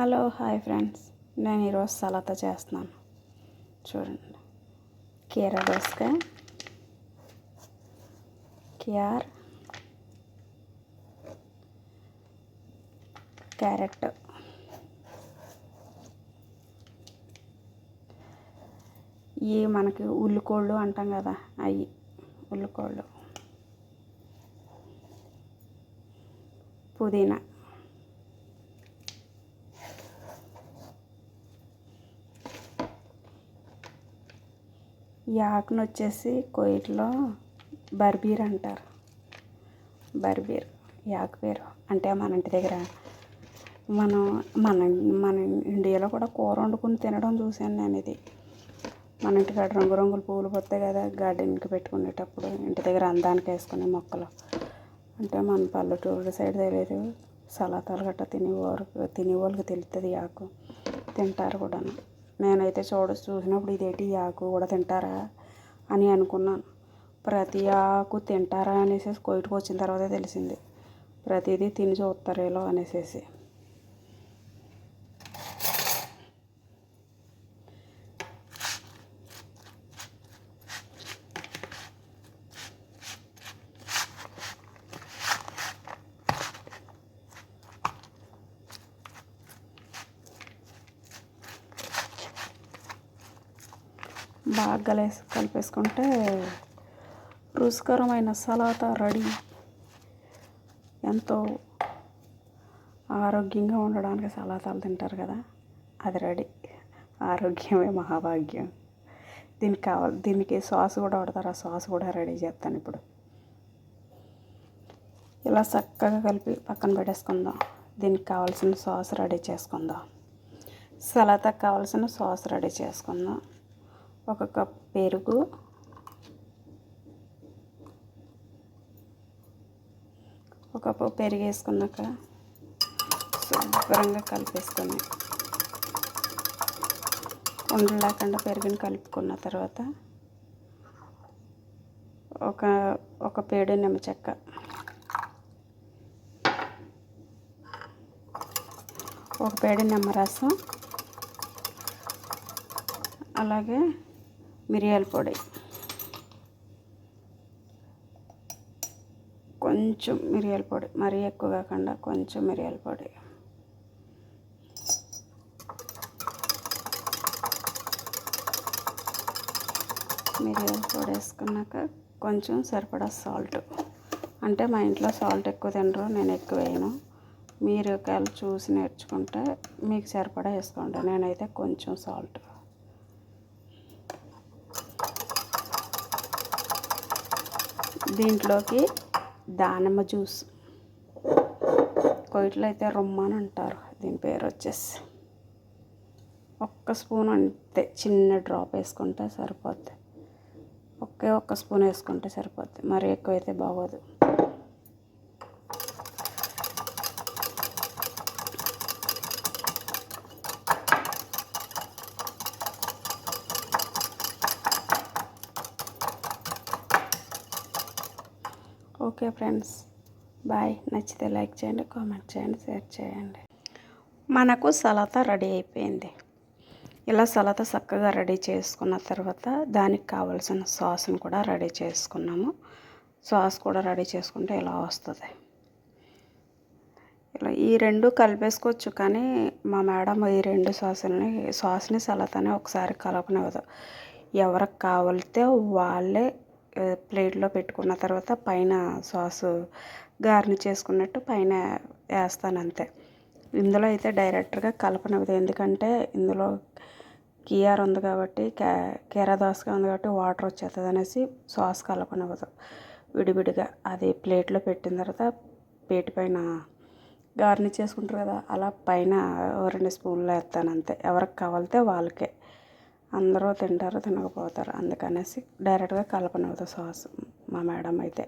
Hello hi friends. నేను ఈరోజు సలాతా చేస్తున్నాను. చూడండి. కీర దోసకాయ. క్యార్. క్యారెట్. ఈ మనకి ఉల్లికోళ్ళు అంటాం కదా అవి ఉల్లికోళ్ళు. పుదీనా. ఈ ఆకును వచ్చేసి కోయిట్లో బర్బీర్ అంటారు. బర్బీర్ యాక్ పేరు. అంటే మన ఇంటి దగ్గర మనం మన మన ఇండియాలో కూడా కూర వండుకుని తినడం చూశాను నేను ఇది. మన ఇంటి కాడ రంగురంగుల పువ్వులు పోతాయి కదా గార్డెన్కి పెట్టుకునేటప్పుడు ఇంటి దగ్గర అందానికి వేసుకునే మొక్కలు. అంటే మన పల్లెటూరు సైడ్ తెలియదు సలాతాలు గట్రా తినేవారు తినేవాళ్ళకి తెలుస్తుంది ఆకు. తింటారు కూడాను. నేనైతే చూడ చూసినప్పుడు ఇదేంటి ఈ ఆకు కూడా తింటారా అని అనుకున్నాను. ప్రతి ఆకు తింటారా అనేసి కోయిట్కి వచ్చిన తర్వాత తెలిసింది. ప్రతిదీ తిని చూస్తారేలో అనేసి బాగా కలిసి కలిపేసుకుంటే రుచికరమైన సలాతా రెడీ ఎంతో ఆరోగ్యంగా ఉండడానికి సలాతాలు తింటారు కదా అది రెడీ. ఆరోగ్యమే మహాభాగ్యం. దీనికి కావాలి దీనికి సాస్ కూడా వాడతారు ఆ సాస్ కూడా రెడీ చేస్తాను ఇప్పుడు. ఇలా చక్కగా కలిపి పక్కన పెట్టేసుకుందాం. దీనికి కావాల్సిన సాస్ రెడీ చేసుకుందాం. సలాతాకి కావాల్సిన సాస్ రెడీ చేసుకుందాం. ఒక కప్ పెరుగు. ఒక కప్పు పెరుగు వేసుకున్నాక శుభ్రంగా కలిపేసుకుని. ఉండలు లేకుండా పెరుగుని కలుపుకున్న తర్వాత ఒక ఒక పేడు నిమ్మ చెక్క. ఒక పేడు నిమ్మరసం అలాగే మిరియాల పొడి. కొంచెం మిరియాల పొడి మరీ ఎక్కువ కాకుండా కొంచెం మిరియాల పొడి. మిరియాల పొడి వేసుకున్నాక కొంచెం సరిపడా సాల్ట్. అంటే మా ఇంట్లో సాల్ట్ ఎక్కువ తినరు నేను ఎక్కువ వేయను. మీరు ఒకవేళ చూసి నేర్చుకుంటే మీకు సరిపడా వేసుకోండి. నేనైతే కొంచెం సాల్ట్. దీంట్లోకి దానిమ్మ జ్యూస్. కొయిట్లో అయితే రొమ్మని అంటారు. దీని పేరు వచ్చేసి ఒక్క స్పూన్ అంతే. చిన్న డ్రాప్ వేసుకుంటే సరిపోద్ది. ఒకే ఒక్క స్పూన్ వేసుకుంటే సరిపోద్ది. మరి ఎక్కువైతే బాగోదు. Okay friends. బాయ్. నచ్చితే లైక్ చేయండి కామెంట్ చేయండి షేర్ చేయండి. మనకు సలత రెడీ అయిపోయింది. ఇలా సలత చక్కగా రెడీ చేసుకున్న తర్వాత దానికి కావలసిన సాస్ని కూడా రెడీ చేసుకున్నాము. సాస్ కూడా రెడీ చేసుకుంటే ఇలా వస్తుంది. ఇలా ఈ రెండు కలిపేసుకోవచ్చు కానీ మా మేడం ఈ రెండు సాసులని సాస్ని సలతని ఒకసారి కలపనివ్వదు. ఎవరికి కావాలితే వాళ్ళే ప్లేట్లో పెట్టుకున్న తర్వాత పైన సాసు గార్ని చేసుకున్నట్టు పైన వేస్తాను అంతే. ఇందులో అయితే డైరెక్ట్గా కలపనివ్వదు ఎందుకంటే ఇందులో కియార్ ఉంది కాబట్టి కీరా దోసగా ఉంది కాబట్టి వాటర్ వచ్చేస్తుంది అనేసి సాస్ కలపనివ్వదు విడివిడిగా. అది ప్లేట్లో పెట్టిన తర్వాత పేటి పైన గార్ని చేసుకుంటారు కదా అలా పైన రెండు స్పూన్లు వేస్తాను అంతే. ఎవరికి కావాలితే వాళ్ళకే. అందరూ తింటారు తినకపోతారు. అందుకనేసి డైరెక్ట్గా కలపనివ్వదు సాస్ మా మేడం అయితే.